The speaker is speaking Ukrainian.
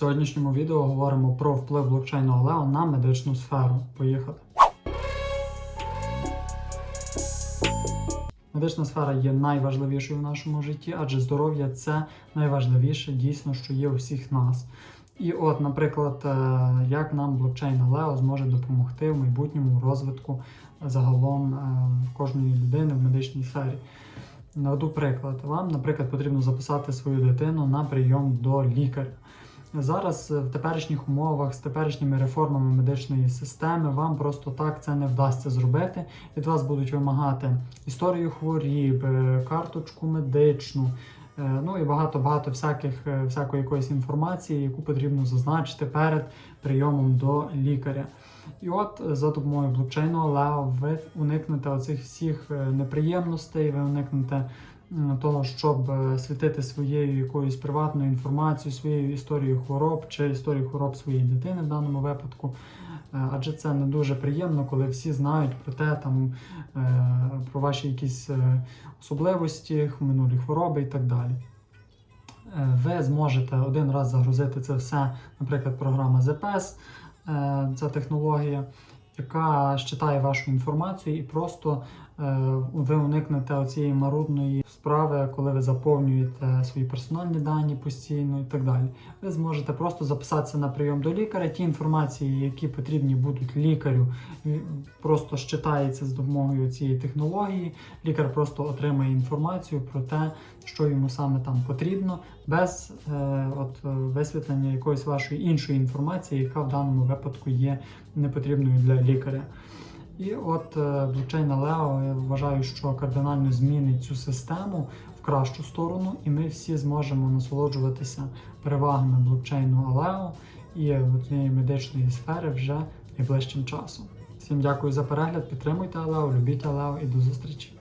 сьогоднішньому відео говоримо про вплив блокчейну Алео на медичну сферу. Поїхали. Медична сфера є найважливішою в нашому житті, адже здоров'я це найважливіше дійсно, що є у всіх нас. І от, наприклад, е, як нам блокчейн Алео зможе допомогти в майбутньому розвитку загалом е, кожної людини в медичній сфері. Наведу приклад. Вам, наприклад, потрібно записати свою дитину на прийом до лікаря. Зараз е, в теперішніх умовах з теперішніми реформами медичної системи вам просто так це не вдасться зробити. Від вас будуть вимагати історію хворіб, е, карточку медичну, е, ну і багато багато всяких всякої якоїсь інформації, яку потрібно зазначити перед прийомом до лікаря. І от за допомогою блокчейну Leo ви уникнете оцих всіх неприємностей, ви уникнете того, щоб е, світити своєю якоюсь приватною інформацією, своєю історією хвороб чи історією хвороб своєї дитини в даному випадку. Е, Адже це не дуже приємно, коли всі знають про те, там е, про ваші якісь особливості, минулі хвороби і так далі. Ви зможете один раз загрузити це все, наприклад, програма ZPS, ця технологія, яка щитає вашу інформацію і просто ви уникнете оцієї марудної справи, коли ви заповнюєте свої персональні дані постійно і так далі. Ви зможете просто записатися на прийом до лікаря. Ті інформації, які потрібні будуть лікарю, просто щитається з допомогою цієї технології. Лікар просто отримає інформацію про те, що йому саме там потрібно, без е, от, е, висвітлення якоїсь вашої іншої інформації, яка в даному випадку є непотрібною для лікаря. І от е, блокчейн Aleo, я вважаю, що кардинально змінить цю систему в кращу сторону, і ми всі зможемо насолоджуватися перевагами блокчейну Алео і цієї медичної сфери вже найближчим часом. Всім дякую за перегляд, підтримуйте Алео, любіть Алео і до зустрічі!